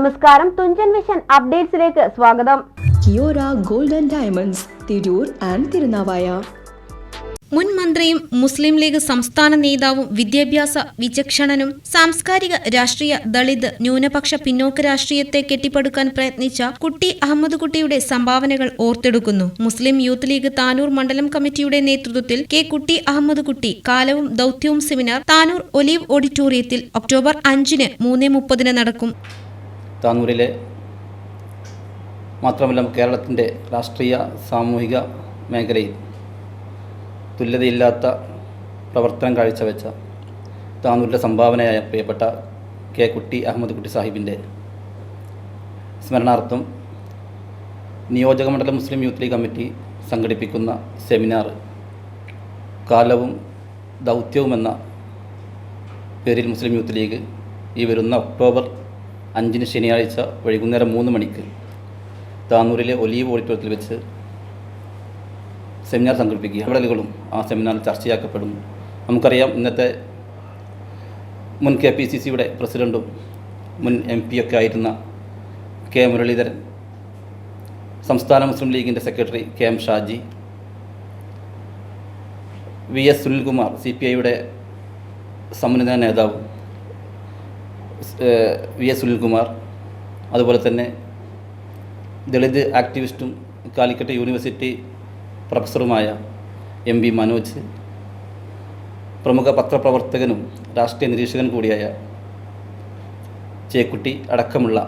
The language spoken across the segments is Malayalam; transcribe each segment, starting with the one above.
നമസ്കാരം. തുഞ്ചൻ വിഷൻ അപ്ഡേറ്റ്സിലേക്ക് സ്വാഗതം. Kiyora golden diamonds Tirur and Tirunavaya. മുൻ മന്ത്രിയും മുസ്ലിം ലീഗ് സംസ്ഥാന നേതാവും വിദ്യാഭ്യാസ വിചക്ഷണനും സാംസ്കാരിക രാഷ്ട്രീയ ദളിത് ന്യൂനപക്ഷ പിന്നോക്ക രാഷ്ട്രീയത്തെ കെട്ടിപ്പടുക്കാൻ പ്രയത്നിച്ച കുട്ടി അഹമ്മദ് കുട്ടിയുടെ സംഭാവനകൾ ഓർത്തെടുക്കുന്നു. മുസ്ലിം യൂത്ത് ലീഗ് താനൂർ മണ്ഡലം കമ്മിറ്റിയുടെ നേതൃത്വത്തിൽ കെ കുട്ടി അഹമ്മദ് കുട്ടി കാലവും ദൌത്യവും സെമിനാർ താനൂർ ഒലീവ് ഓഡിറ്റോറിയത്തിൽ ഒക്ടോബർ അഞ്ചിന് മൂന്ന് മുപ്പതിന് നടക്കും. താനൂരിലെ മാത്രമല്ല കേരളത്തിന്റെ രാഷ്ട്രീയ സാമൂഹിക മേഖലയിൽ തുല്യതയില്ലാത്ത പ്രവർത്തനം കാഴ്ചവെച്ച താനൂരിലെ സംഭാവനയായ പ്രിയപ്പെട്ട കെ കുട്ടി അഹമ്മദ് കുട്ടി സാഹിബിന്റെ സ്മരണാർത്ഥം നിയോജകമണ്ഡലം മുസ്ലിം യൂത്ത് ലീഗ് കമ്മിറ്റി സംഘടിപ്പിക്കുന്ന സെമിനാർ കാലവും ദൗത്യവുമെന്ന പേരിൽ മുസ്ലിം യൂത്ത് ലീഗ് ഈ വരുന്ന ഒക്ടോബർ അഞ്ചിന് ശനിയാഴ്ച വൈകുന്നേരം മൂന്ന് മണിക്ക് താനൂരിലെ ഒലീവ് ഓഡിറ്റോറിയത്തിൽ വെച്ച് സെമിനാർ സംഘടിപ്പിക്കുക. ഇടപെടലുകളും ആ സെമിനാറിൽ ചർച്ചയാക്കപ്പെടും. നമുക്കറിയാം ഇന്നത്തെ മുൻ കെ പി സി സിയുടെ പ്രസിഡന്റും മുൻ എം പി ഒക്കെ ആയിരുന്ന കെ മുരളീധരൻ സംസ്ഥാന മുസ്ലിം ലീഗിന്റെ secretary K M Shaji V S Sunilkumar C P ഐയുടെ സമുന്നത നേതാവ് വി എസ് സുനിൽകുമാർ അതുപോലെ തന്നെ ദളിത് ആക്ടിവിസ്റ്റും കാലിക്കറ്റ് യൂണിവേഴ്സിറ്റി പ്രൊഫസറുമായ എം വി മനോജ് പ്രമുഖ പത്രപ്രവർത്തകനും രാഷ്ട്രീയ നിരീക്ഷകൻ കൂടിയായ ചേക്കുട്ടി അടക്കമുള്ള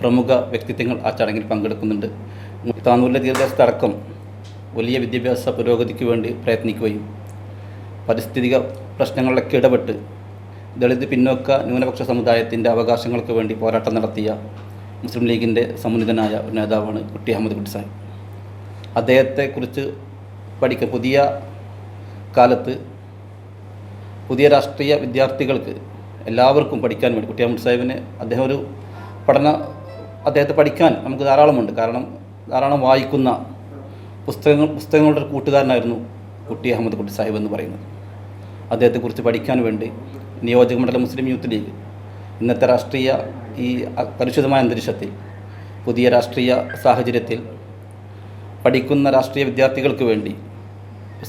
പ്രമുഖ വ്യക്തിത്വങ്ങൾ ആ ചടങ്ങിൽ പങ്കെടുക്കുന്നുണ്ട്. താനൂരിലെ തീരദേശത്തടക്കം വലിയ വിദ്യാഭ്യാസ പുരോഗതിക്ക് വേണ്ടി പ്രയത്നിക്കുകയും പരിസ്ഥിതിക പ്രശ്നങ്ങളിലൊക്കെ ഇടപെട്ട് ദളിത് പിന്നോക്ക ന്യൂനപക്ഷ സമുദായത്തിന്റെ അവകാശങ്ങൾക്ക് വേണ്ടി പോരാട്ടം നടത്തിയ മുസ്ലിം ലീഗിന്റെ സമുന്നതനായ ഒരു നേതാവാണ് കുട്ടി അഹമ്മദ് കുട്ടി സാഹിബ്. അദ്ദേഹത്തെക്കുറിച്ച് പഠിക്ക പുതിയ കാലത്ത് പുതിയ രാഷ്ട്രീയ വിദ്യാർത്ഥികൾക്ക് എല്ലാവർക്കും പഠിക്കാൻ വേണ്ടി കുട്ടി അഹമ്മദ് സാഹിബിന് അദ്ദേഹം ഒരു പഠന അദ്ദേഹത്തെ പഠിക്കാൻ നമുക്ക് ധാരാളമുണ്ട്. കാരണം ധാരാളം വായിക്കുന്ന പുസ്തകങ്ങൾ പുസ്തകങ്ങളുടെ ഒരു കൂട്ടുകാരനായിരുന്നു കുട്ടി അഹമ്മദ് കുട്ടി സാഹിബ് എന്ന് പറയുന്നത്. അദ്ദേഹത്തെക്കുറിച്ച് പഠിക്കാൻ വേണ്ടി നിയോജകമണ്ഡലം മുസ്ലിം യൂത്ത് ലീഗ്. ഇന്നത്തെ രാഷ്ട്രീയ ഈ പരിശുദ്ധമായ അന്തരീക്ഷത്തിൽ പുതിയ രാഷ്ട്രീയ സാഹചര്യത്തിൽ പഠിക്കുന്ന രാഷ്ട്രീയ വിദ്യാർത്ഥികൾക്ക് വേണ്ടി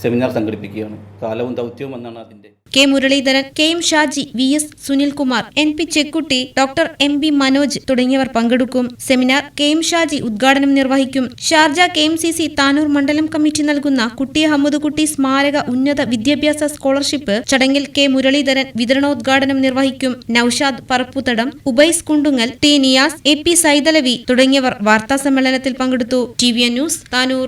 സെമിനാർ സംഘടിപ്പിക്കുകയാണ്. കാലവും ദൗത്യവും എന്നാണ് അതിന്റെ K Muraleedharan K M Shaji V S Sunilkumar N P Chekkutty doctor M B Manoj തുടങ്ങിയവർ പങ്കെടുക്കും. സെമിനാർ കെ എം ഷാജി ഉദ്ഘാടനം നിർവഹിക്കും. Sharjah K M C C Tanur മണ്ഡലം കമ്മിറ്റി നൽകുന്ന കുട്ടി അഹമ്മദ് കുട്ടി സ്മാരക ഉന്നത വിദ്യാഭ്യാസ സ്കോളർഷിപ്പ് ചടങ്ങിൽ കെ മുരളീധരൻ വിതരണോദ്ഘാടനം നിർവഹിക്കും. Naushad Parapputhadam Ubais Kundungal T Niyas A P Saithalavi തുടങ്ങിയവർ വാർത്താ സമ്മേളനത്തിൽ പങ്കെടുത്തു. T V news Tanur.